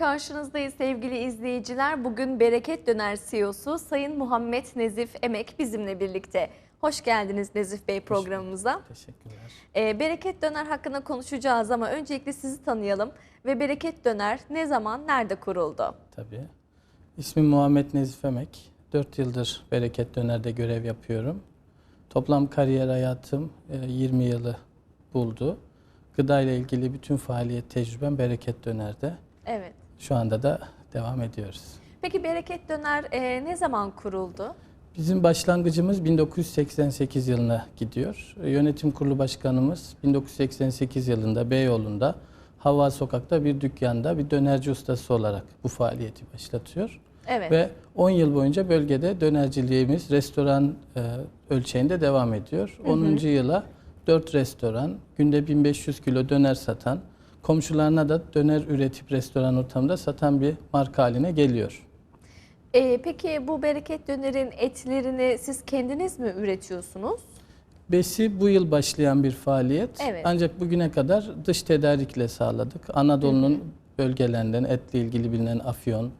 karşınızdayız sevgili izleyiciler. Bugün Bereket Döner CEO'su Sayın Muhammed Nezif Emek bizimle birlikte. Hoş geldiniz Nezif Bey programımıza. Teşekkürler. Ee, Bereket Döner hakkında konuşacağız ama öncelikle sizi tanıyalım. Ve Bereket Döner ne zaman, nerede kuruldu? Tabii. İsmim Muhammed Nezif Emek. 4 yıldır Bereket Döner'de görev yapıyorum. Toplam kariyer hayatım e, 20 yılı buldu. Gıda ile ilgili bütün faaliyet tecrübem Bereket Döner'de. Evet. Şu anda da devam ediyoruz. Peki Bereket Döner e, ne zaman kuruldu? Bizim başlangıcımız 1988 yılına gidiyor. Yönetim Kurulu Başkanımız 1988 yılında Beyoğlu'nda Hava Sokak'ta bir dükkanda bir dönerci ustası olarak bu faaliyeti başlatıyor. Evet. Ve 10 yıl boyunca bölgede dönerciliğimiz restoran e, ölçeğinde devam ediyor. 10. yıla 4 restoran, günde 1500 kilo döner satan, komşularına da döner üretip restoran ortamında satan bir marka haline geliyor. Ee, peki bu Bereket Döner'in etlerini siz kendiniz mi üretiyorsunuz? Besi bu yıl başlayan bir faaliyet. Evet. Ancak bugüne kadar dış tedarikle sağladık. Anadolu'nun bölgelerinden etle ilgili bilinen Afyon,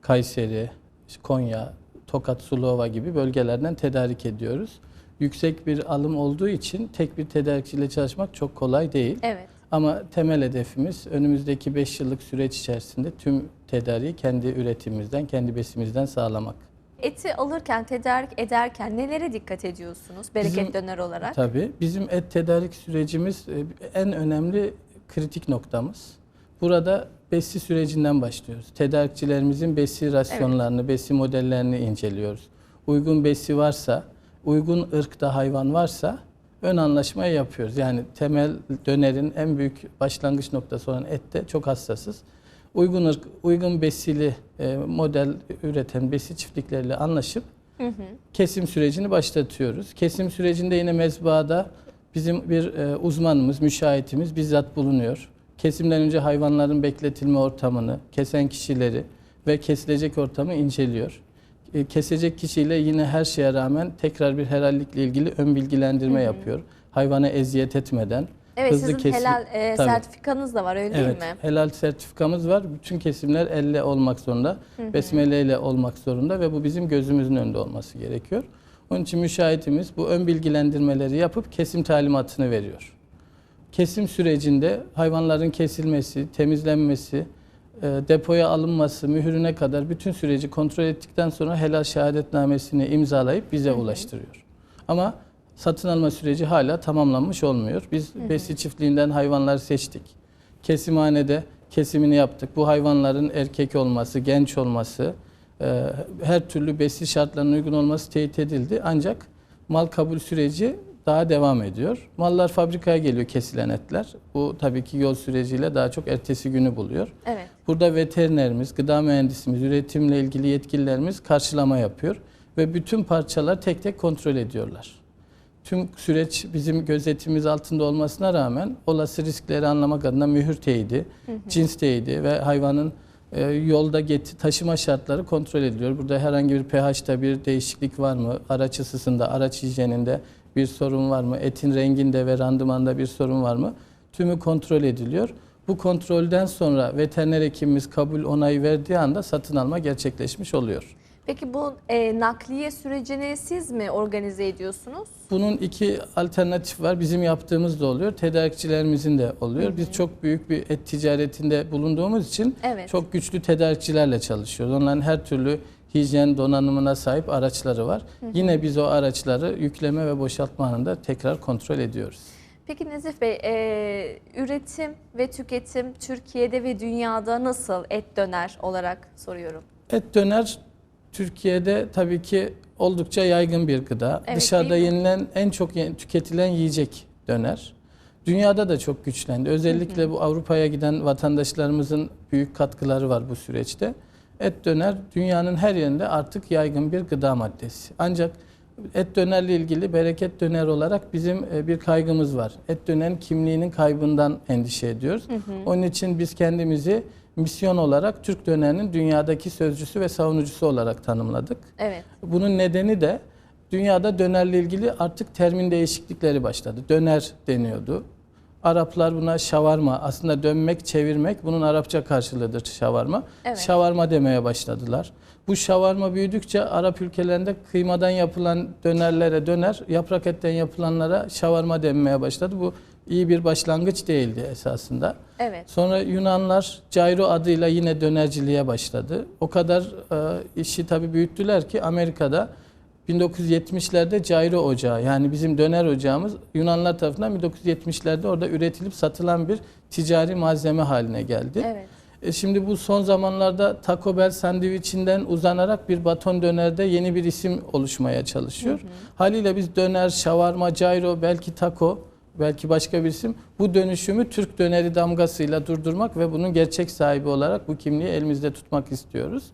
Kayseri, Konya, Tokat, Sulova gibi bölgelerden tedarik ediyoruz. Yüksek bir alım olduğu için tek bir tedarikçiyle çalışmak çok kolay değil. Evet. Ama temel hedefimiz önümüzdeki 5 yıllık süreç içerisinde tüm tedariği kendi üretimimizden, kendi besimizden sağlamak. Eti alırken, tedarik ederken nelere dikkat ediyorsunuz Bereket Bizim- Döner olarak? Tabii. Bizim et tedarik sürecimiz e, en önemli kritik noktamız. Burada besi sürecinden başlıyoruz. Tedarikçilerimizin besi rasyonlarını, besi modellerini inceliyoruz. Uygun besi varsa, uygun ırkta hayvan varsa ön anlaşmayı yapıyoruz. Yani temel dönerin en büyük başlangıç noktası olan ette çok hassasız. Uygun ırk, uygun besili e, model üreten besi çiftlikleriyle anlaşıp kesim sürecini başlatıyoruz. Kesim sürecinde yine mezbahada bizim bir e, uzmanımız, müşahitimiz bizzat bulunuyor. Kesimden önce hayvanların bekletilme ortamını, kesen kişileri ve kesilecek ortamı inceliyor. E, kesecek kişiyle yine her şeye rağmen tekrar bir helallikle ilgili ön bilgilendirme yapıyor. Hayvana eziyet etmeden. Evet hızlı sizin kesim- helal e, Tabii. sertifikanız da var öyle Evet, değil mi? helal sertifikamız var. Bütün kesimler elle olmak zorunda. Besmele ile olmak zorunda ve bu bizim gözümüzün önünde olması gerekiyor. Onun için müşahitimiz bu ön bilgilendirmeleri yapıp kesim talimatını veriyor. Kesim sürecinde hayvanların kesilmesi, temizlenmesi, depoya alınması, mühürüne kadar bütün süreci kontrol ettikten sonra helal şehadetnamesini imzalayıp bize ulaştırıyor. Ama satın alma süreci hala tamamlanmış olmuyor. Biz besi çiftliğinden hayvanları seçtik. Kesimhanede kesimini yaptık. Bu hayvanların erkek olması, genç olması, e, her türlü besi şartlarına uygun olması teyit edildi. Ancak mal kabul süreci daha devam ediyor. Mallar fabrikaya geliyor kesilen etler. Bu tabii ki yol süreciyle daha çok ertesi günü buluyor. Evet. Burada veterinerimiz, gıda mühendisimiz, üretimle ilgili yetkililerimiz karşılama yapıyor ve bütün parçalar tek tek kontrol ediyorlar. Tüm süreç bizim gözetimimiz altında olmasına rağmen olası riskleri anlamak adına mühür teyidi, cins teyidi ve hayvanın e, yolda geti, taşıma şartları kontrol ediliyor. Burada herhangi bir pH'ta bir değişiklik var mı? Araç ısısında, araç hijyeninde bir sorun var mı? Etin renginde ve randımanda bir sorun var mı? Tümü kontrol ediliyor. Bu kontrolden sonra veteriner hekimimiz kabul onayı verdiği anda satın alma gerçekleşmiş oluyor. Peki bu e, nakliye sürecini siz mi organize ediyorsunuz? Bunun iki alternatif var. Bizim yaptığımız da oluyor, tedarikçilerimizin de oluyor. Biz çok büyük bir et ticaretinde bulunduğumuz için Evet. çok güçlü tedarikçilerle çalışıyoruz. Onların her türlü hijyen donanımına sahip araçları var. Yine biz o araçları yükleme ve boşaltma anında tekrar kontrol ediyoruz. Peki Nezif Bey, e, üretim ve tüketim Türkiye'de ve dünyada nasıl et döner olarak soruyorum. Et döner Türkiye'de tabii ki oldukça yaygın bir gıda. Evet, Dışarıda yenilen en çok tüketilen yiyecek döner. Dünyada da çok güçlendi. Özellikle bu Avrupa'ya giden vatandaşlarımızın büyük katkıları var bu süreçte. Et döner dünyanın her yerinde artık yaygın bir gıda maddesi. Ancak et dönerle ilgili bereket döner olarak bizim e, bir kaygımız var. Et dönerin kimliğinin kaybından endişe ediyoruz. Onun için biz kendimizi misyon olarak Türk dönerinin dünyadaki sözcüsü ve savunucusu olarak tanımladık. Evet. Bunun nedeni de dünyada dönerle ilgili artık termin değişiklikleri başladı. Döner deniyordu. Araplar buna şavarma, aslında dönmek, çevirmek bunun Arapça karşılığıdır şavarma. Evet. Şavarma demeye başladılar. Bu şavarma büyüdükçe Arap ülkelerinde kıymadan yapılan dönerlere döner, yaprak etten yapılanlara şavarma denmeye başladı. Bu iyi bir başlangıç değildi esasında. Evet. Sonra Yunanlar Cairo adıyla yine dönerciliğe başladı. O kadar e, işi tabii büyüttüler ki Amerika'da 1970'lerde Cairo Ocağı yani bizim döner ocağımız Yunanlar tarafından 1970'lerde orada üretilip satılan bir ticari malzeme haline geldi. Evet. E şimdi bu son zamanlarda Taco Bell sandviçinden uzanarak bir baton dönerde yeni bir isim oluşmaya çalışıyor. Haliyle biz döner, şavarma, gyro, belki taco, belki başka bir isim bu dönüşümü Türk döneri damgasıyla durdurmak ve bunun gerçek sahibi olarak bu kimliği elimizde tutmak istiyoruz.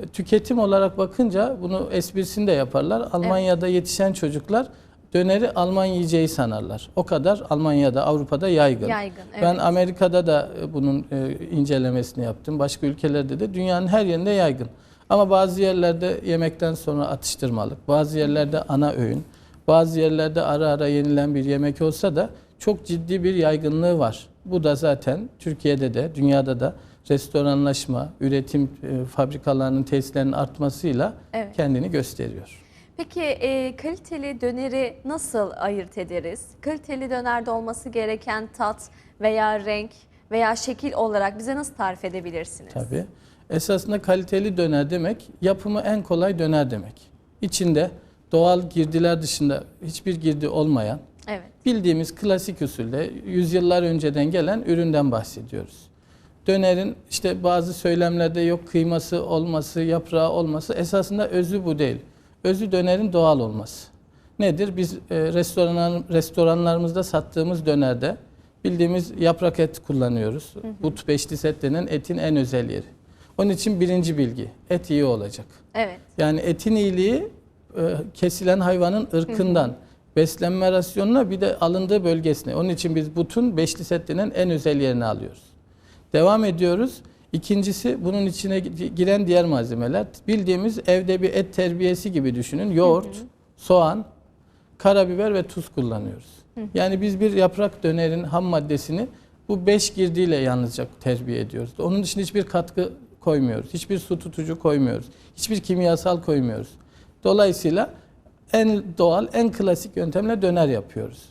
E, Tüketim olarak bakınca bunu esprisini de yaparlar. Almanya'da yetişen çocuklar döneri Alman yiyeceği sanarlar. O kadar Almanya'da, Avrupa'da yaygın. Yaygın. Evet. Ben Amerika'da da e, bunun e, incelemesini yaptım. Başka ülkelerde de dünyanın her yerinde yaygın. Ama bazı yerlerde yemekten sonra atıştırmalık, bazı yerlerde ana öğün, bazı yerlerde ara ara yenilen bir yemek olsa da çok ciddi bir yaygınlığı var. Bu da zaten Türkiye'de de dünyada da restoranlaşma, üretim e, fabrikalarının tesislerinin artmasıyla Evet. kendini gösteriyor. Peki e, kaliteli döneri nasıl ayırt ederiz? Kaliteli dönerde olması gereken tat veya renk veya şekil olarak bize nasıl tarif edebilirsiniz? Tabii. Esasında kaliteli döner demek yapımı en kolay döner demek. İçinde doğal girdiler dışında hiçbir girdi olmayan Evet. bildiğimiz klasik usulde yüzyıllar önceden gelen üründen bahsediyoruz. Dönerin işte bazı söylemlerde yok kıyması olması, yaprağı olması esasında özü bu değil. Özü dönerin doğal olması. Nedir? Biz e, restoran, restoranlarımızda sattığımız dönerde bildiğimiz yaprak et kullanıyoruz. But beşli set denen etin en özel yeri. Onun için birinci bilgi, et iyi olacak. Evet. Yani etin iyiliği e, kesilen hayvanın ırkından, beslenme rasyonuna bir de alındığı bölgesine. Onun için biz butun beşli set denen en özel yerini alıyoruz. Devam ediyoruz. İkincisi bunun içine gi- giren diğer malzemeler. Bildiğimiz evde bir et terbiyesi gibi düşünün. Yoğurt, soğan, karabiber ve tuz kullanıyoruz. Yani biz bir yaprak dönerin ham maddesini bu beş girdiyle yalnızca terbiye ediyoruz. Onun dışında hiçbir katkı koymuyoruz. Hiçbir su tutucu koymuyoruz. Hiçbir kimyasal koymuyoruz. Dolayısıyla en doğal, en klasik yöntemle döner yapıyoruz.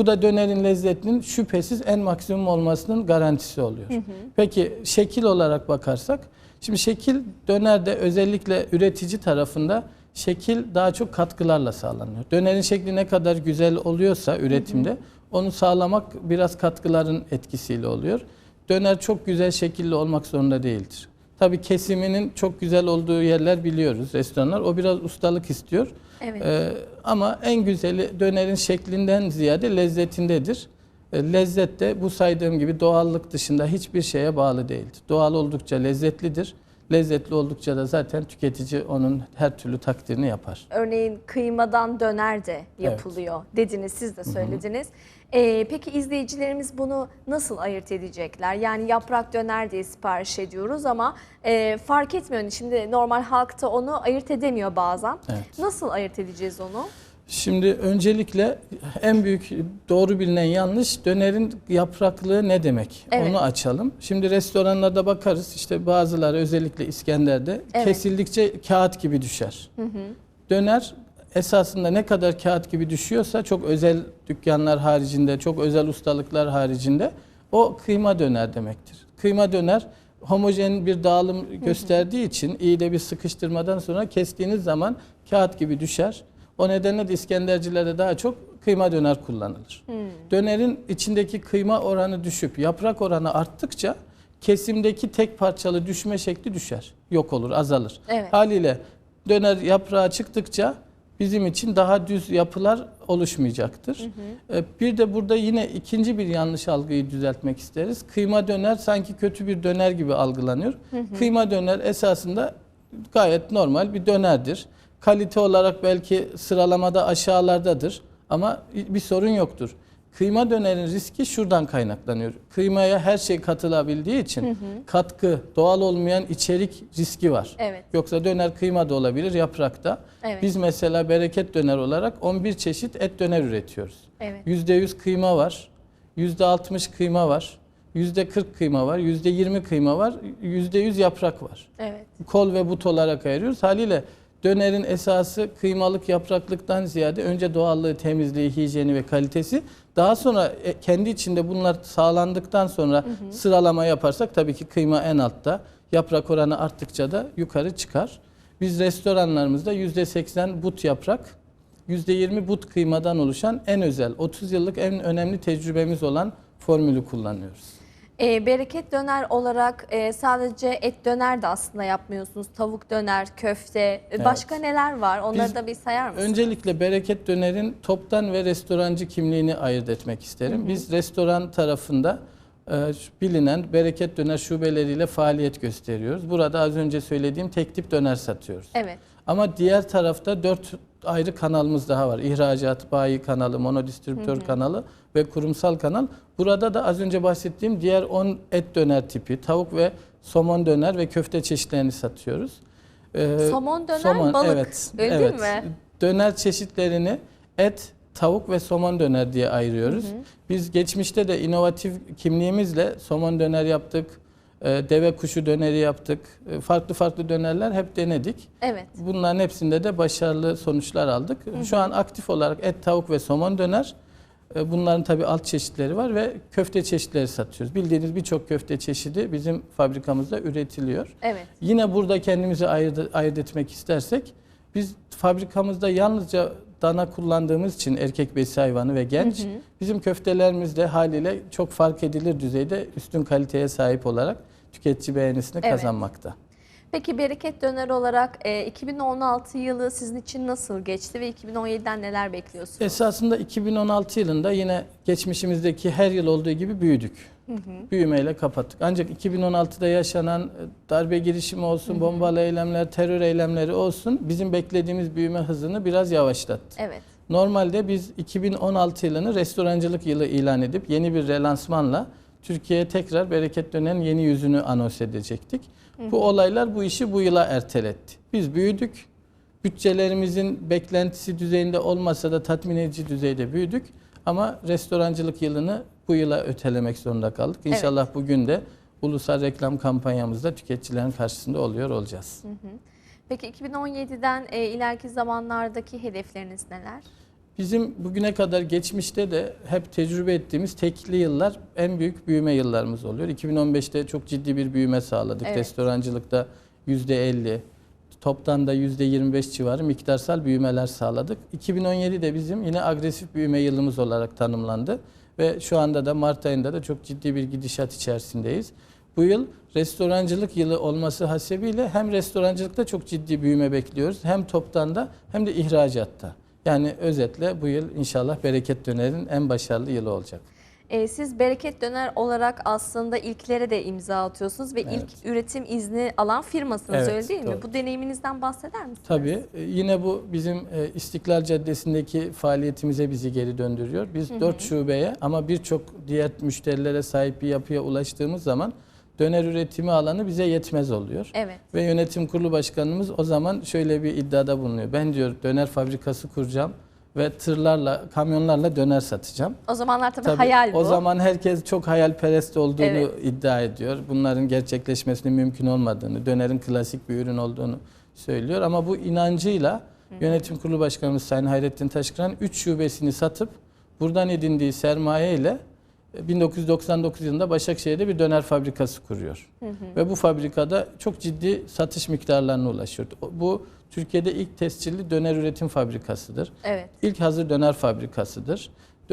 Bu da dönerin lezzetinin şüphesiz en maksimum olmasının garantisi oluyor. Peki şekil olarak bakarsak, şimdi şekil dönerde özellikle üretici tarafında şekil daha çok katkılarla sağlanıyor. Dönerin şekli ne kadar güzel oluyorsa üretimde onu sağlamak biraz katkıların etkisiyle oluyor. Döner çok güzel şekilli olmak zorunda değildir. Tabii kesiminin çok güzel olduğu yerler biliyoruz, restoranlar. O biraz ustalık istiyor. Evet. Ee, ama en güzeli dönerin şeklinden ziyade lezzetindedir. E, lezzet de bu saydığım gibi doğallık dışında hiçbir şeye bağlı değildir. Doğal oldukça lezzetlidir. Lezzetli oldukça da zaten tüketici onun her türlü takdirini yapar. Örneğin kıymadan döner de yapılıyor dediniz, siz de söylediniz. Ee, peki izleyicilerimiz bunu nasıl ayırt edecekler? Yani yaprak döner diye sipariş ediyoruz ama e, fark etmiyor. Şimdi normal halkta onu ayırt edemiyor bazen. Evet. Nasıl ayırt edeceğiz onu? Şimdi öncelikle en büyük doğru bilinen yanlış dönerin yapraklığı ne demek? Evet. Onu açalım. Şimdi restoranlarda bakarız işte bazıları özellikle İskender'de Evet. kesildikçe kağıt gibi düşer. Döner esasında ne kadar kağıt gibi düşüyorsa çok özel dükkanlar haricinde, çok özel ustalıklar haricinde o kıyma döner demektir. Kıyma döner homojen bir dağılım gösterdiği için iyi de bir sıkıştırmadan sonra kestiğiniz zaman kağıt gibi düşer. O nedenle de İskendercilerde daha çok kıyma döner kullanılır. Dönerin içindeki kıyma oranı düşüp yaprak oranı arttıkça kesimdeki tek parçalı düşme şekli düşer. Yok olur, azalır. Evet. Haliyle döner yaprağı çıktıkça bizim için daha düz yapılar oluşmayacaktır. Ee, Bir de burada yine ikinci bir yanlış algıyı düzeltmek isteriz. Kıyma döner sanki kötü bir döner gibi algılanıyor. Kıyma döner esasında gayet normal bir dönerdir. Kalite olarak belki sıralamada aşağılardadır ama bir sorun yoktur. Kıyma dönerin riski şuradan kaynaklanıyor. Kıymaya her şey katılabildiği için katkı, doğal olmayan içerik riski var. Evet. Yoksa döner kıyma da olabilir, yaprakta. Evet. Biz mesela bereket döner olarak 11 çeşit et döner üretiyoruz. Evet. %100 kıyma var. %60 kıyma var, %40 kıyma var, %20 kıyma var, %100 yaprak var. Evet. Kol ve but olarak ayırıyoruz. Haliyle dönerin esası kıymalık yapraklıktan ziyade önce doğallığı, temizliği, hijyeni ve kalitesi. Daha sonra e, kendi içinde bunlar sağlandıktan sonra sıralama yaparsak tabii ki kıyma en altta. Yaprak oranı arttıkça da yukarı çıkar. Biz restoranlarımızda %80 but yaprak, %20 but kıymadan oluşan en özel 30 yıllık en önemli tecrübemiz olan formülü kullanıyoruz. Ee, bereket döner olarak e, sadece et döner de aslında yapmıyorsunuz. Tavuk döner, köfte, e, başka neler var? Onları Biz da bir sayar mısınız? Öncelikle bereket dönerin toptan ve restorancı kimliğini ayırt etmek isterim. Biz restoran tarafında e, bilinen bereket döner şubeleriyle faaliyet gösteriyoruz. Burada az önce söylediğim tek tip döner satıyoruz. Evet. Ama diğer tarafta dört ayrı kanalımız daha var. İhracat, bayi kanalı, monodistribütör kanalı ve kurumsal kanal. Burada da az önce bahsettiğim diğer 10 et döner tipi, tavuk ve somon döner ve köfte çeşitlerini satıyoruz. Ee, Somon döner, balık. Evet, Öyle evet. mi? Döner çeşitlerini et, tavuk ve somon döner diye ayırıyoruz. Biz geçmişte de inovatif kimliğimizle somon döner yaptık, deve kuşu döneri yaptık. E, Farklı farklı dönerler hep denedik. Evet. Bunların hepsinde de başarılı sonuçlar aldık. Şu an aktif olarak et, tavuk ve somon döner. E, Bunların tabii alt çeşitleri var ve köfte çeşitleri satıyoruz. Bildiğiniz birçok köfte çeşidi bizim fabrikamızda üretiliyor. Evet. Yine burada kendimizi ayırt, ayırt etmek istersek biz fabrikamızda yalnızca dana kullandığımız için erkek besi hayvanı ve genç bizim köftelerimiz de haliyle çok fark edilir düzeyde üstün kaliteye sahip olarak tüketici beğenisini Evet. kazanmakta. Peki bereket döner olarak e, 2016 yılı sizin için nasıl geçti ve 2017'den neler bekliyorsunuz? Esasında 2016 yılında yine geçmişimizdeki her yıl olduğu gibi büyüdük. Büyümeyle kapattık. Ancak 2016'da yaşanan e, darbe girişimi olsun, bombalı eylemler, terör eylemleri olsun bizim beklediğimiz büyüme hızını biraz yavaşlattı. Evet. Normalde biz 2016 yılını restorancılık yılı ilan edip yeni bir relansmanla Türkiye'ye tekrar Bereket Döner'in yeni yüzünü anons edecektik. Bu olaylar bu işi bu yıla erteletti. Biz büyüdük. Bütçelerimizin beklentisi düzeyinde olmasa da tatmin edici düzeyde büyüdük. Ama restorancılık yılını bu yıla ötelemek zorunda kaldık. İnşallah bugün de ulusal reklam kampanyamızda tüketicilerin karşısında oluyor olacağız. Peki 2017'den e, ileriki zamanlardaki hedefleriniz neler? Bizim bugüne kadar geçmişte de hep tecrübe ettiğimiz tekli yıllar en büyük büyüme yıllarımız oluyor. 2015'te çok ciddi bir büyüme sağladık. Evet. Restorancılıkta %50, toptan da %25 civarı miktarsal büyümeler sağladık. 2017 de bizim yine agresif büyüme yılımız olarak tanımlandı. Ve şu anda da Mart ayında da çok ciddi bir gidişat içerisindeyiz. Bu yıl restorancılık yılı olması hasebiyle hem restorancılıkta çok ciddi büyüme bekliyoruz. Hem toptan da hem de ihracatta. Yani özetle bu yıl inşallah Bereket Döner'in en başarılı yılı olacak. E, siz bereket döner olarak aslında ilklere de imza atıyorsunuz ve Evet. ilk üretim izni alan firmasınız Evet, öyle değil mi? doğru. Bu deneyiminizden bahseder misiniz? Tabii e, yine bu bizim e, İstiklal Caddesi'ndeki faaliyetimize bizi geri döndürüyor. Biz dört şubeye ama birçok diğer müşterilere sahip bir yapıya ulaştığımız zaman döner üretimi alanı bize yetmez oluyor. Evet. Ve yönetim kurulu başkanımız o zaman şöyle bir iddiada bulunuyor. Ben diyor döner fabrikası kuracağım ve tırlarla, kamyonlarla döner satacağım. O zamanlar tabii, Tabii hayal bu. O zaman herkes çok hayalperest olduğunu Evet. iddia ediyor. Bunların gerçekleşmesinin mümkün olmadığını, dönerin klasik bir ürün olduğunu söylüyor. Ama bu inancıyla yönetim kurulu başkanımız Sayın Hayrettin Taşkıran 3 şubesini satıp buradan edindiği sermaye ile 1999 yılında Başakşehir'de bir döner fabrikası kuruyor. Ve bu fabrikada çok ciddi satış miktarlarına ulaşıyor. Bu Türkiye'de ilk tescilli döner üretim fabrikasıdır. Evet. İlk hazır döner fabrikasıdır.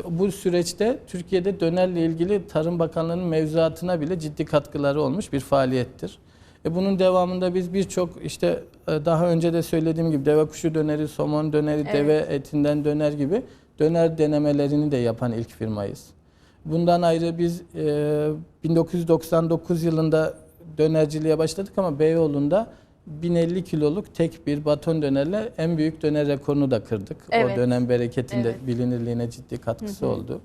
Bu süreçte Türkiye'de dönerle ilgili Tarım Bakanlığı'nın mevzuatına bile ciddi katkıları olmuş bir faaliyettir. E bunun devamında biz birçok işte e, daha önce de söylediğim gibi deve kuşu döneri, somon döneri, Evet. deve etinden döner gibi döner denemelerini de yapan ilk firmayız. Bundan ayrı biz e, 1999 yılında dönerciliğe başladık ama Beyoğlu'nda 1050 kiloluk tek bir baton dönerle en büyük döner rekorunu da kırdık. Evet. O dönem bereketinde Evet. bilinirliğine ciddi katkısı oldu.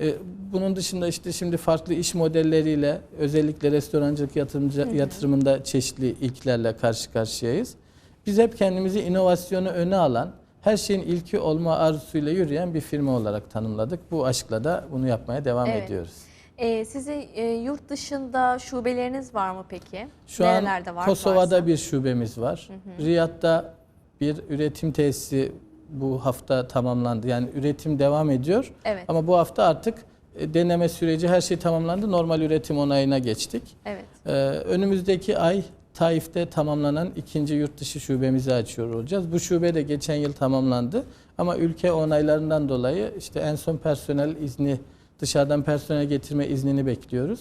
E, bunun dışında işte şimdi farklı iş modelleriyle özellikle restorancılık yatırımcı, yatırımında çeşitli ilklerle karşı karşıyayız. Biz hep kendimizi inovasyonu öne alan her şeyin ilki olma arzusuyla yürüyen bir firma olarak tanımladık. Bu aşkla da bunu yapmaya devam Evet. ediyoruz. E, sizi e, yurt dışında şubeleriniz var mı peki? Şu Nerelerde an var? Kosova'da varsa? bir şubemiz var. Riyad'da bir üretim tesisi bu hafta tamamlandı. Yani üretim devam ediyor. Evet, Ama bu hafta artık e, deneme süreci her şey tamamlandı. Normal üretim onayına geçtik. evet. Ee, önümüzdeki ay Taif'te tamamlanan ikinci yurt dışı şubemizi açıyor olacağız. Bu şube de geçen yıl tamamlandı. Ama ülke onaylarından dolayı işte en son personel izni, dışarıdan personel getirme iznini bekliyoruz.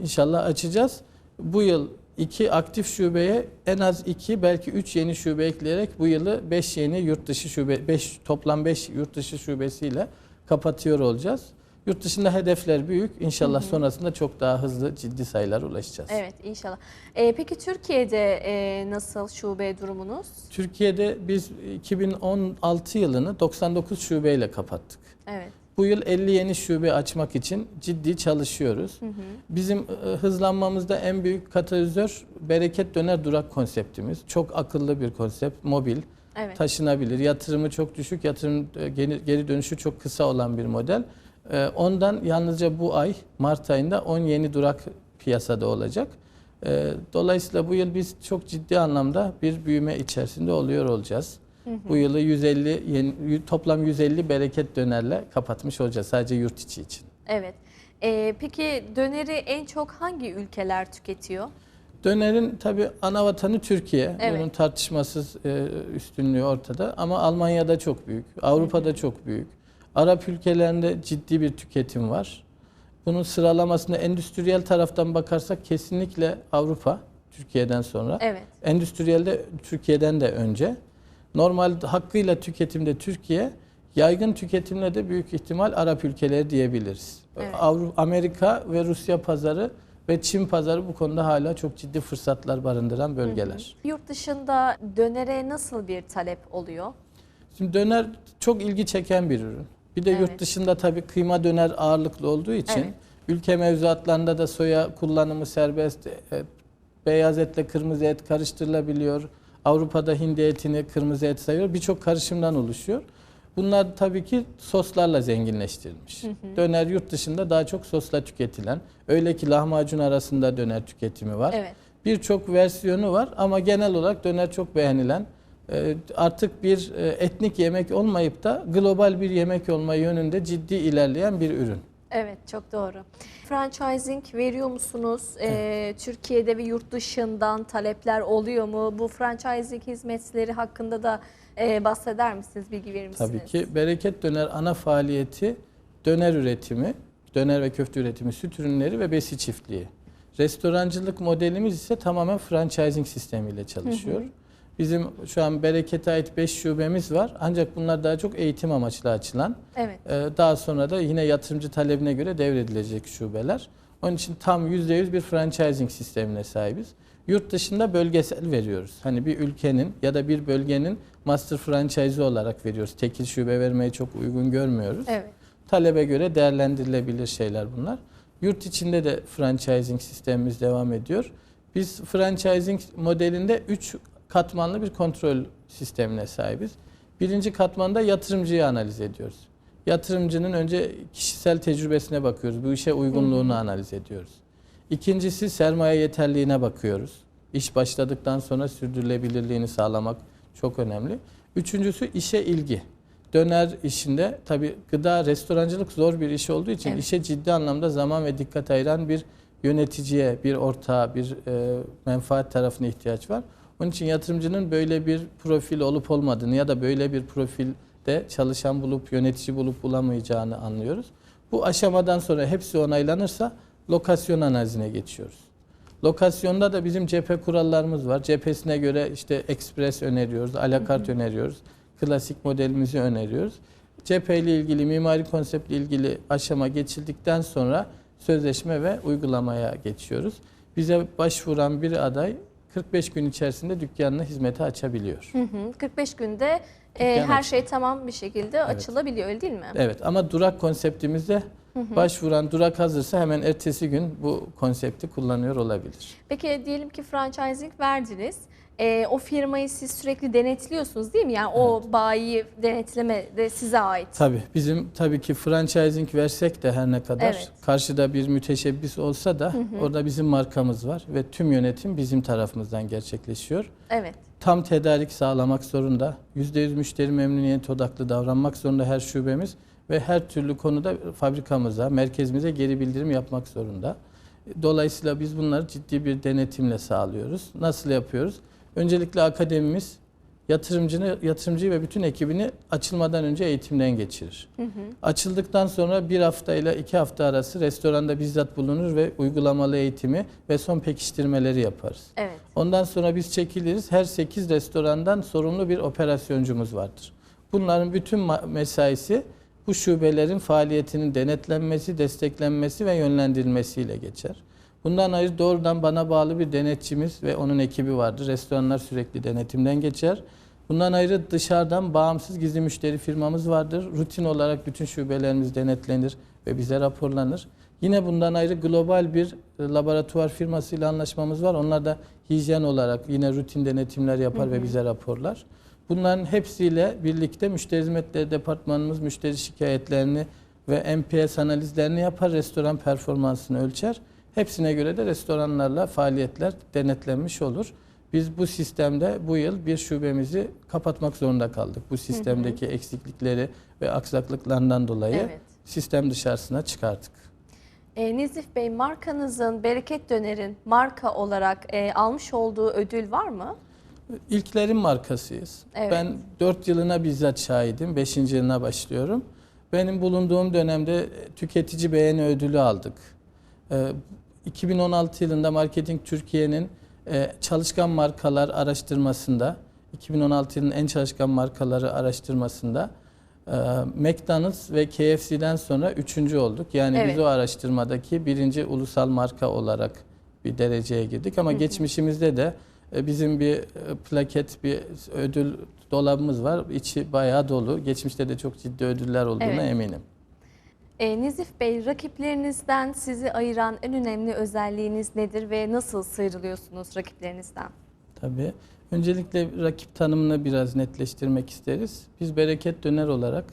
İnşallah açacağız. Bu yıl iki aktif şubeye en az iki belki üç yeni şube ekleyerek bu yılı beş yeni yurt dışı şube, beş, toplam beş yurt dışı şubesiyle kapatıyor olacağız. Yurt dışında hedefler büyük. İnşallah sonrasında çok daha hızlı ciddi sayılara ulaşacağız. Evet inşallah. E, peki Türkiye'de e, nasıl şube durumunuz? Türkiye'de biz 2016 yılını 99 şubeyle kapattık. Evet. Bu yıl 50 yeni şube açmak için ciddi çalışıyoruz. Bizim e, hızlanmamızda en büyük katalizör bereket döner durak konseptimiz. Çok akıllı bir konsept, mobil, Evet. taşınabilir. Yatırımı çok düşük, yatırım e, geri dönüşü çok kısa olan bir model. E, Ondan yalnızca bu ay Mart ayında 10 yeni durak piyasada olacak. E, Dolayısıyla bu yıl biz çok ciddi anlamda bir büyüme içerisinde oluyor olacağız. Bu yılı 150 yeni, toplam 150 bereket dönerle kapatmış olacağız sadece yurt içi için. Evet. E, peki döneri en çok hangi ülkeler tüketiyor? Dönerin tabi ana vatanı Türkiye. Evet. Bunun tartışmasız e, üstünlüğü ortada. Ama Almanya'da çok büyük, Avrupa'da çok büyük. Arap ülkelerinde ciddi bir tüketim var. Bunun sıralamasında endüstriyel taraftan bakarsak kesinlikle Avrupa, Türkiye'den sonra. Evet. Endüstriyelde Türkiye'den de önce. Normal hakkıyla tüketimde Türkiye, yaygın tüketimle de büyük ihtimal Arap ülkeleri diyebiliriz. Evet. Avrupa, Amerika ve Rusya pazarı ve Çin pazarı bu konuda hala çok ciddi fırsatlar barındıran bölgeler. Yurt dışında dönere nasıl bir talep oluyor? Şimdi döner çok ilgi çeken bir ürün. Bir de Evet. yurt dışında tabii kıyma döner ağırlıklı olduğu için Evet. ülke mevzuatlarında da soya kullanımı serbest. E, Beyaz etle kırmızı et karıştırılabiliyor. Avrupa'da hindi etini kırmızı et sayıyor. Birçok karışımdan oluşuyor. Bunlar tabii ki soslarla zenginleştirilmiş. Döner yurt dışında daha çok sosla tüketilen. Öyle ki lahmacun arasında döner tüketimi var. Evet. Birçok versiyonu var ama genel olarak döner çok beğenilen. E, Artık bir e, etnik yemek olmayıp da global bir yemek olma yönünde ciddi ilerleyen bir ürün. Evet çok doğru. Franchising veriyor musunuz? Ee, Türkiye'de ve yurt dışından talepler oluyor mu? Bu franchising hizmetleri hakkında da e, bahseder misiniz? Bilgi verir misiniz? Tabii ki bereket döner ana faaliyeti döner üretimi, döner ve köfte üretimi, süt ürünleri ve besi çiftliği. Restorancılık modelimiz ise tamamen franchising sistemiyle çalışıyor. Bizim şu an Bereket'e ait 5 şubemiz var. Ancak bunlar daha çok eğitim amaçlı açılan. Evet. Ee, Daha sonra da yine yatırımcı talebine göre devredilecek şubeler. Onun için tam %100 bir franchising sistemine sahibiz. Yurt dışında bölgesel veriyoruz. Hani bir ülkenin ya da bir bölgenin master franchise olarak veriyoruz. Tekil şube vermeyi çok uygun görmüyoruz. Evet. Talebe göre değerlendirilebilir şeyler bunlar. Yurt içinde de franchising sistemimiz devam ediyor. Biz franchising modelinde 3 katmanlı bir kontrol sistemine sahibiz. Birinci katmanda yatırımcıyı analiz ediyoruz. Yatırımcının önce kişisel tecrübesine bakıyoruz. Bu işe uygunluğunu analiz ediyoruz. İkincisi sermaye yeterliğine bakıyoruz. İş başladıktan sonra sürdürülebilirliğini sağlamak çok önemli. Üçüncüsü işe ilgi. Döner işinde tabi gıda, restorancılık zor bir iş olduğu için Evet. işe ciddi anlamda zaman ve dikkat ayıran bir yöneticiye, bir ortağa, bir e, menfaat tarafına ihtiyaç var. Onun için yatırımcının böyle bir profil olup olmadığını ya da böyle bir profilde çalışan bulup yönetici bulup bulamayacağını anlıyoruz. Bu aşamadan sonra hepsi onaylanırsa lokasyon analizine geçiyoruz. Lokasyonda da bizim cephe kurallarımız var. Cephesine göre işte ekspres öneriyoruz, alakart öneriyoruz. Klasik modelimizi öneriyoruz. Cepheyle ilgili, mimari konseptle ilgili aşama geçildikten sonra sözleşme ve uygulamaya geçiyoruz. Bize başvuran bir aday 45 gün içerisinde dükkanını hizmete açabiliyor. Hı hı. 45 günde e, Dükkan her aç- şey tamam bir şekilde açılabiliyor öyle değil mi? Evet ama durak konseptimizde başvuran durak hazırsa hemen ertesi gün bu konsepti kullanıyor olabilir. Peki diyelim ki franchising verdiniz. E, o firmayı siz sürekli denetliyorsunuz değil mi? Yani o bayi denetleme de size ait. Tabii bizim tabii ki franchising versek de her ne kadar Evet. karşıda bir müteşebbis olsa da orada bizim markamız var ve tüm yönetim bizim tarafımızdan gerçekleşiyor. Evet. Tam tedarik sağlamak zorunda. %100 müşteri memnuniyet odaklı davranmak zorunda her şubemiz ve her türlü konuda fabrikamıza, merkezimize geri bildirim yapmak zorunda. Dolayısıyla biz bunları ciddi bir denetimle sağlıyoruz. Nasıl yapıyoruz? Öncelikle akademimiz yatırımcını, yatırımcıyı ve bütün ekibini açılmadan önce eğitimden geçirir. Açıldıktan sonra bir hafta ile iki hafta arası restoranda bizzat bulunur ve uygulamalı eğitimi ve son pekiştirmeleri yaparız. Evet. Ondan sonra biz çekiliriz. Her 8 restorandan sorumlu bir operasyoncumuz vardır. Bunların bütün mesaisi bu şubelerin faaliyetinin denetlenmesi, desteklenmesi ve yönlendirilmesiyle geçer. Bundan ayrı doğrudan bana bağlı bir denetçimiz ve onun ekibi vardır. Restoranlar sürekli denetimden geçer. Bundan ayrı dışarıdan bağımsız gizli müşteri firmamız vardır. Rutin olarak bütün şubelerimiz denetlenir ve bize raporlanır. Yine bundan ayrı global bir e, laboratuvar firmasıyla anlaşmamız var. Onlar da hijyen olarak yine rutin denetimler yapar ve bize raporlar. Bunların hepsiyle birlikte müşteri hizmetleri departmanımız müşteri şikayetlerini ve NPS analizlerini yapar, restoran performansını ölçer. Hepsine göre de restoranlarla faaliyetler denetlenmiş olur. Biz bu sistemde bu yıl bir şubemizi kapatmak zorunda kaldık. Bu sistemdeki eksiklikleri ve aksaklıklarından dolayı Evet. sistem dışarısına çıkarttık. E, Nezif Bey markanızın Bereket Döner'in marka olarak e, almış olduğu ödül var mı? İlklerin markasıyız. Evet. Ben 4 yılına bizzat şahidim. 5. yılına başlıyorum. Benim bulunduğum dönemde tüketici beğeni ödülü aldık. Ee, 2016 yılında Marketing Türkiye'nin e, çalışkan markalar araştırmasında, 2016 yılının en çalışkan markaları araştırmasında e, McDonald's ve KFC'den sonra üçüncü olduk. Yani Evet. biz o araştırmadaki birinci ulusal marka olarak bir dereceye girdik. Ama geçmişimizde de e, bizim bir plaket, bir ödül dolabımız var. İçi bayağı dolu. Geçmişte de çok ciddi ödüller olduğuna Evet. eminim. E, Nezif Bey rakiplerinizden sizi ayıran en önemli özelliğiniz nedir ve nasıl sıyrılıyorsunuz rakiplerinizden? Tabii. Öncelikle rakip tanımını biraz netleştirmek isteriz. Biz bereket döner olarak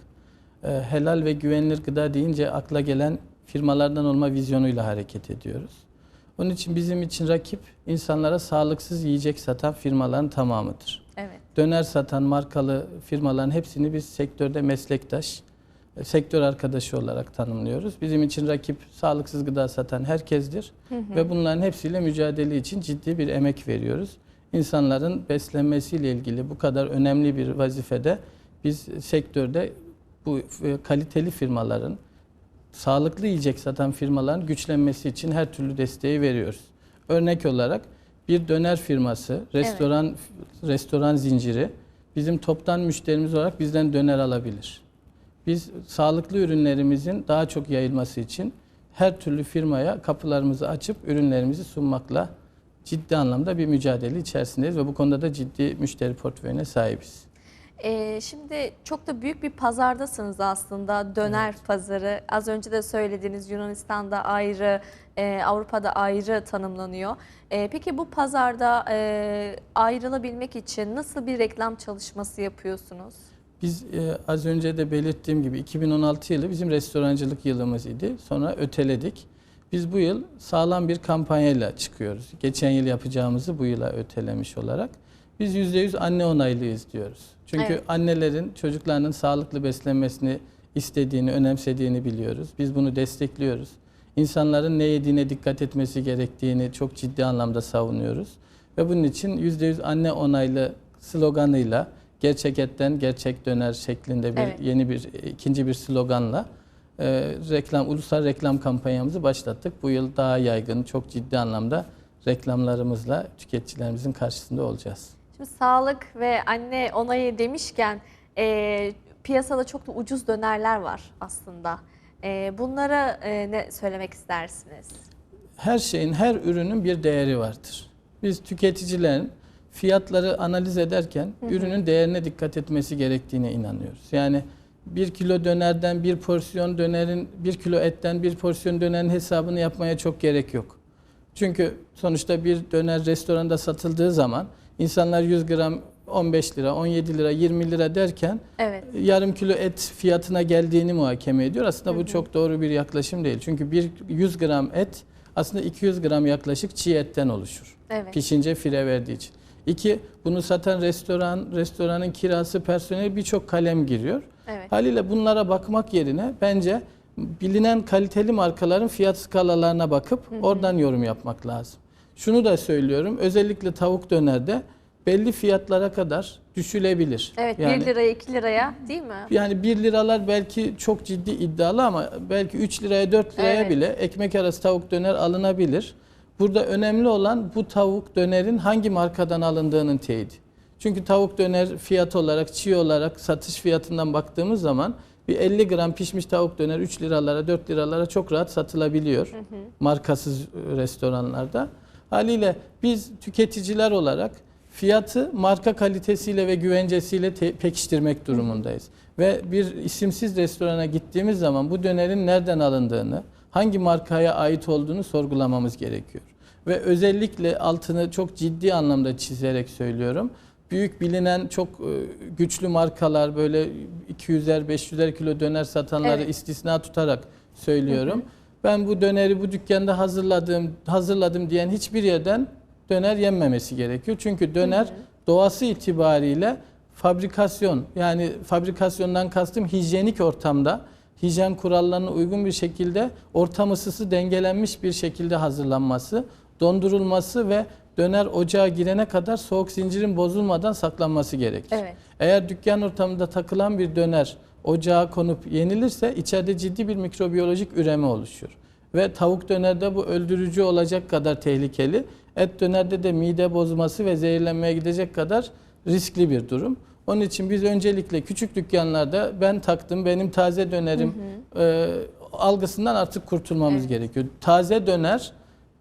e, helal ve güvenilir gıda deyince akla gelen firmalardan olma vizyonuyla hareket ediyoruz. Onun için bizim için rakip insanlara sağlıksız yiyecek satan firmaların tamamıdır. Evet. Döner satan markalı firmaların hepsini biz sektörde meslektaş, sektör arkadaşı olarak tanımlıyoruz. Bizim için rakip sağlıksız gıda satan herkestir ve bunların hepsiyle mücadele için ciddi bir emek veriyoruz. İnsanların beslenmesiyle ilgili bu kadar önemli bir vazifede biz sektörde bu e, kaliteli firmaların, sağlıklı yiyecek satan firmaların güçlenmesi için her türlü desteği veriyoruz. Örnek olarak bir döner firması, restoran restoran zinciri bizim toptan müşterimiz olarak bizden döner alabilir. Biz sağlıklı ürünlerimizin daha çok yayılması için her türlü firmaya kapılarımızı açıp ürünlerimizi sunmakla ciddi anlamda bir mücadele içerisindeyiz ve bu konuda da ciddi müşteri portföyüne sahibiz. E, şimdi çok da büyük bir pazardasınız aslında döner pazarı. Az önce de söylediğiniz Yunanistan'da ayrı, e, Avrupa'da ayrı tanımlanıyor. E, peki bu pazarda e, ayrılabilmek için nasıl bir reklam çalışması yapıyorsunuz? Biz e, az önce de belirttiğim gibi 2016 yılı bizim restorancılık yılımız idi. Sonra öteledik. Biz bu yıl sağlam bir kampanyayla çıkıyoruz. Geçen yıl yapacağımızı bu yıla ötelemiş olarak. Biz %100 anne onaylıyız diyoruz. Çünkü Evet. annelerin çocuklarının sağlıklı beslenmesini istediğini, önemsediğini biliyoruz. Biz bunu destekliyoruz. İnsanların ne yediğine dikkat etmesi gerektiğini çok ciddi anlamda savunuyoruz. Ve bunun için %100 anne onaylı sloganıyla gerçek etten gerçek döner şeklinde bir Evet. yeni bir ikinci bir sloganla e, reklam ulusal reklam kampanyamızı başlattık. Bu yıl daha yaygın, çok ciddi anlamda reklamlarımızla tüketicilerimizin karşısında olacağız. Şimdi sağlık ve anne onayı demişken e, piyasada çok da ucuz dönerler var aslında. E, bunlara e, ne söylemek istersiniz? Her şeyin, her ürünün bir değeri vardır. Biz tüketicilerin fiyatları analiz ederken ürünün değerine dikkat etmesi gerektiğine inanıyoruz. Yani bir kilo dönerden bir porsiyon dönerin, bir kilo etten bir porsiyon dönerin hesabını yapmaya çok gerek yok. Çünkü sonuçta bir döner restoranda satıldığı zaman insanlar 100 gram 15 lira, 17 lira, 20 lira derken Evet. yarım kilo et fiyatına geldiğini muhakeme ediyor. Aslında bu çok doğru bir yaklaşım değil. Çünkü bir 100 gram et aslında 200 gram yaklaşık çiğ etten oluşur. Evet. Pişince fire verdiği için. İki, bunu satan restoran, restoranın kirası, personeli birçok kalem giriyor. Evet. Haliyle bunlara bakmak yerine bence bilinen kaliteli markaların fiyat skalalarına bakıp oradan yorum yapmak lazım. Şunu da söylüyorum, özellikle tavuk dönerde belli fiyatlara kadar düşülebilir. Evet Yani- 1 liraya 2 liraya değil mi? yani 1 liralar belki çok ciddi iddialı ama belki 3 liraya 4 liraya Evet. bile ekmek arası tavuk döner alınabilir. Burada önemli olan bu tavuk dönerin hangi markadan alındığının teyidi. Çünkü tavuk döner fiyat olarak, çiğ olarak satış fiyatından baktığımız zaman bir 50 gram pişmiş tavuk döner 3 liralara 4 liralara çok rahat satılabiliyor. Markasız e, restoranlarda. Haliyle biz tüketiciler olarak fiyatı marka kalitesiyle ve güvencesiyle pekiştirmek durumundayız. Ve bir isimsiz restorana gittiğimiz zaman bu dönerin nereden alındığını, hangi markaya ait olduğunu sorgulamamız gerekiyor. Ve özellikle altını çok ciddi anlamda çizerek söylüyorum. Büyük bilinen çok e, güçlü markalar böyle 200'er 500'er kilo döner satanları Evet. istisna tutarak söylüyorum. Ben bu döneri bu dükkanda hazırladım, hazırladım diyen hiçbir yerden döner yenmemesi gerekiyor. Çünkü döner doğası itibariyle fabrikasyon yani fabrikasyondan kastım hijyenik ortamda hijyen kurallarına uygun bir şekilde ortam ısısı dengelenmiş bir şekilde hazırlanması, dondurulması ve döner ocağa girene kadar soğuk zincirin bozulmadan saklanması gerekir. Evet. Eğer dükkan ortamında takılan bir döner ocağa konup yenilirse içeride ciddi bir mikrobiyolojik üreme oluşuyor. Ve tavuk dönerde bu öldürücü olacak kadar tehlikeli. Et dönerde de mide bozması ve zehirlenmeye gidecek kadar riskli bir durum. Onun için biz öncelikle küçük dükkanlarda ben taktım benim taze dönerim e, algısından artık kurtulmamız Evet. gerekiyor. Taze döner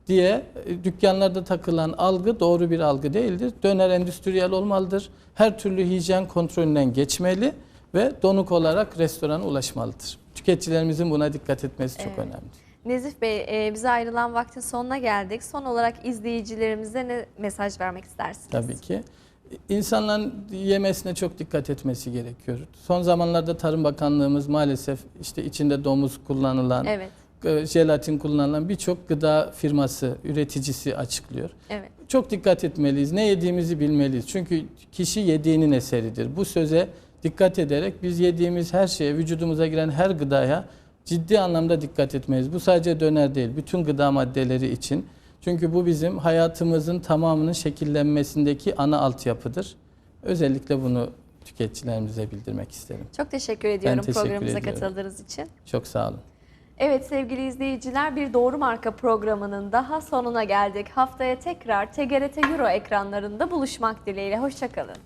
diye e, dükkanlarda takılan algı doğru bir algı değildir. Döner endüstriyel olmalıdır. Her türlü hijyen kontrolünden geçmeli ve donuk olarak restorana ulaşmalıdır. Tüketicilerimizin buna dikkat etmesi çok Evet. önemli. Nezif Bey e, bize ayrılan vaktin sonuna geldik. Son olarak izleyicilerimize ne mesaj vermek istersiniz? Tabii ki. İnsanların yemesine çok dikkat etmesi gerekiyor. Son zamanlarda Tarım Bakanlığımız maalesef işte içinde domuz kullanılan, Evet, e, jelatin kullanılan birçok gıda firması, üreticisi açıklıyor. evet. Çok dikkat etmeliyiz. Ne yediğimizi bilmeliyiz. Çünkü kişi yediğinin eseridir. Bu söze dikkat ederek biz yediğimiz her şeye, vücudumuza giren her gıdaya ciddi anlamda dikkat etmeliyiz. Bu sadece döner değil, bütün gıda maddeleri için. Çünkü bu bizim hayatımızın tamamının şekillenmesindeki ana altyapıdır. Özellikle bunu tüketicilerimize bildirmek isterim. Çok teşekkür ediyorum teşekkür programımıza ediyorum. katıldığınız için. Çok sağ olun. Evet sevgili izleyiciler bir Doğru Marka programının daha sonuna geldik. Haftaya tekrar TGRT Euro ekranlarında buluşmak dileğiyle. Hoşçakalın.